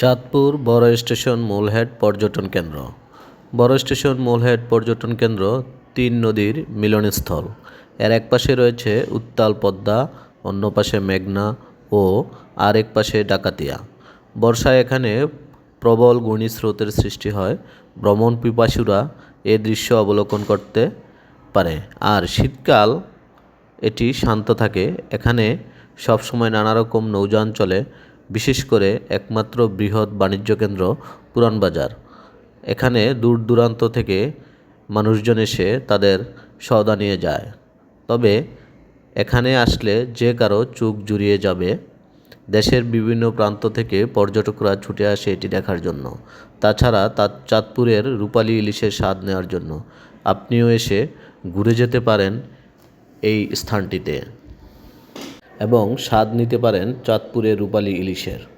চাঁদপুর বড় স্টেশন মূলহেড পর্যটন কেন্দ্র। বড় স্টেশন মূলহেড পর্যটন কেন্দ্র তিন নদীর মিলনস্থল। এর এক পাশে রয়েছে উত্তাল পদ্মা, অন্য পাশে মেঘনা ও আরেক পাশে ডাকাতিয়া। বর্ষায় এখানে প্রবল ঘূর্ণিস্রোতের সৃষ্টি হয়। ভ্রমণ পিপাসুরা এ দৃশ্য অবলোকন করতে পারে। আর শীতকাল এটি শান্ত থাকে। এখানে সবসময় নানা রকম নৌযান চলে। বিশেষ করে একমাত্র বৃহৎ বাণিজ্য কেন্দ্র পুরানবাজার এখানে দূর দূরান্ত থেকে মানুষজন এসে তাদের সওদা নিয়ে যায়। তবে এখানে আসলে যে কারও চোখ জুড়িয়ে যাবে, দেশের বিভিন্ন প্রান্ত থেকে পর্যটকরা ছুটে আসে এটি দেখার জন্য। তাছাড়া তার চাঁদপুরের রূপালী ইলিশের স্বাদ নেওয়ার জন্য। আপনিও এসে ঘুরে যেতে পারেন এই স্থানটিতে। এবং স্বাদ নিতে পারেন চাঁদপুরের রূপালী ইলিশের।